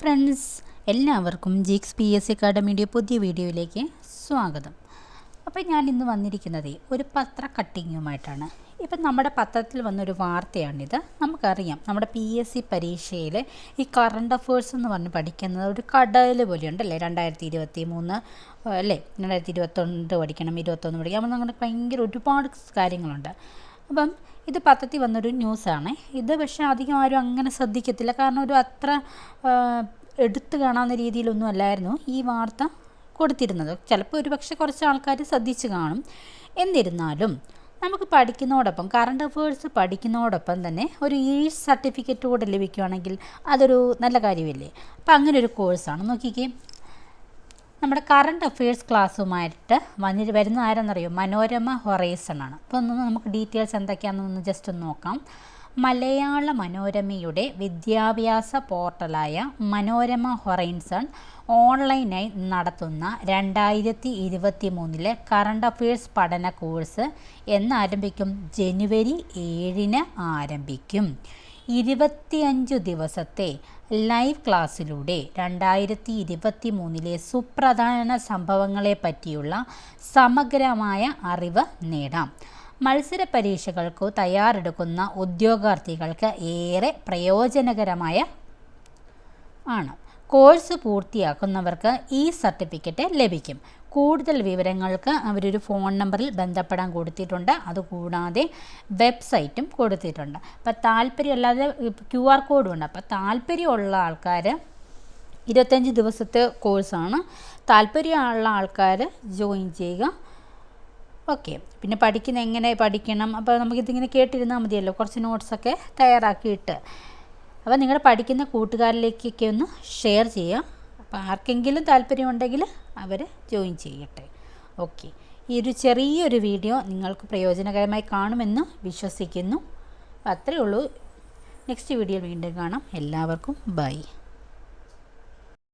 Friends എല്ലാവർക്കും ജിക്സ് P S C അക്കാഡമിയുടെ പുതിയ വീഡിയോയിലേക്ക് സ്വാഗതം. അപ്പോൾ ഞാൻ ഇന്ന് വന്നിരിക്കുന്നത് ഒരു പത്ര കട്ടിങ്ങുമായിട്ടാണ്. ഇപ്പം നമ്മുടെ പത്രത്തിൽ വന്നൊരു വാർത്തയാണിത്. നമുക്കറിയാം നമ്മുടെ പി എസ് സി പരീക്ഷയിൽ ഈ കറണ്ട് അഫേഴ്സ് എന്ന് പറഞ്ഞ് പഠിക്കുന്നത് ഒരു കടൽ പോലെയുണ്ടല്ലേ രണ്ടായിരത്തി ഇരുപത്തി മൂന്ന് അല്ലേ? രണ്ടായിരത്തി ഇരുപത്തൊണ്ട് പഠിക്കണം ഇരുപത്തൊന്ന് പഠിക്കണം. അപ്പോൾ അങ്ങനെ ഭയങ്കര ഒരുപാട് കാര്യങ്ങളുണ്ട്. അപ്പം ഇത് പത്രത്തിൽ വന്നൊരു ന്യൂസാണ്. ഇത് പക്ഷേ അധികം ആരും അങ്ങനെ ശ്രദ്ധിക്കത്തില്ല. കാരണം ഒരു അത്ര എടുത്തു കാണാവുന്ന രീതിയിലൊന്നും അല്ലായിരുന്നു ഈ വാർത്ത കൊടുത്തിരുന്നത്. ചിലപ്പോൾ ഒരു പക്ഷേ കുറച്ച് ആൾക്കാർ ശ്രദ്ധിച്ച് കാണും. എന്നിരുന്നാലും നമുക്ക് പഠിക്കുന്നതോടൊപ്പം കറണ്ട് അഫയേഴ്സ് പഠിക്കുന്നതോടൊപ്പം തന്നെ ഒരു ഈ സർട്ടിഫിക്കറ്റ് കൂടെ ലഭിക്കുകയാണെങ്കിൽ അതൊരു നല്ല കാര്യമില്ലേ? അപ്പം അങ്ങനെ ഒരു കോഴ്സാണ് നോക്കിക്കേ. നമ്മുടെ കറണ്ട് അഫയേഴ്സ് ക്ലാസ്സുമായിട്ട് വന്നി വരുന്ന ആരെന്നറിയോ? മനോരമ ഹൊറൈസൺ ആണ്. അപ്പോൾ ഒന്ന് നമുക്ക് ഡീറ്റെയിൽസ് എന്തൊക്കെയാണെന്നൊന്ന് ജസ്റ്റ് ഒന്ന് നോക്കാം. മലയാള മനോരമയുടെ വിദ്യാഭ്യാസ പോർട്ടലായ മനോരമ ഹൊറൈൻസൺ ഓൺലൈനായി നടത്തുന്ന രണ്ടായിരത്തി ഇരുപത്തി മൂന്നിലെ കറണ്ട് അഫയേഴ്സ് പഠന കോഴ്സ് എന്നാരംഭിക്കും? ജനുവരി ഏഴിന് ആരംഭിക്കും. ഇരുപത്തിയഞ്ചു ദിവസത്തെ ലൈവ് ക്ലാസ്സിലൂടെ രണ്ടായിരത്തി ഇരുപത്തി മൂന്നിലെ സുപ്രധാന സംഭവങ്ങളെ പറ്റിയുള്ള സമഗ്രമായ അറിവ് നേടാം. മത്സര പരീക്ഷകൾക്ക് തയ്യാറെടുക്കുന്ന ഉദ്യോഗാർത്ഥികൾക്ക് ഏറെ പ്രയോജനകരമായ ആണ്. കോഴ്സ് പൂർത്തിയാക്കുന്നവർക്ക് ഈ സർട്ടിഫിക്കറ്റ് ലഭിക്കും. കൂടുതൽ വിവരങ്ങൾക്ക് അവരൊരു ഫോൺ നമ്പറിൽ ബന്ധപ്പെടാൻ കൊടുത്തിട്ടുണ്ട്. അതുകൂടാതെ വെബ്സൈറ്റും കൊടുത്തിട്ടുണ്ട്. അപ്പോൾ താല്പര്യമല്ലാതെ ക്യു ആർ കോഡും ഉണ്ട്. അപ്പോൾ താല്പര്യമുള്ള ആൾക്കാർ ഇരുപത്തഞ്ച് ദിവസത്തെ കോഴ്സാണ്. താല്പര്യമുള്ള ആൾക്കാർ ജോയിൻ ചെയ്യുക. ഓക്കെ. പിന്നെ പഠിക്കുന്ന എങ്ങനെ പഠിക്കണം? അപ്പോൾ നമുക്കിതിങ്ങനെ കേട്ടിരുന്നാൽ മതിയല്ലോ. കുറച്ച് നോട്ട്സൊക്കെ തയ്യാറാക്കിയിട്ട്. അപ്പോൾ നിങ്ങളുടെ പഠിക്കുന്ന കൂട്ടുകാരിലേക്കൊക്കെ ഒന്ന് ഷെയർ ചെയ്യാം. അപ്പോൾ ആർക്കെങ്കിലും താല്പര്യമുണ്ടെങ്കിൽ അവർ ജോയിൻ ചെയ്യട്ടെ. ഓക്കെ ഈ ഒരു ചെറിയൊരു വീഡിയോ നിങ്ങൾക്ക് പ്രയോജനകരമായി കാണുമെന്ന് വിശ്വസിക്കുന്നു. അത്രയേ ഉള്ളൂ. നെക്സ്റ്റ് വീഡിയോ വീണ്ടും കാണാം. എല്ലാവർക്കും ബൈ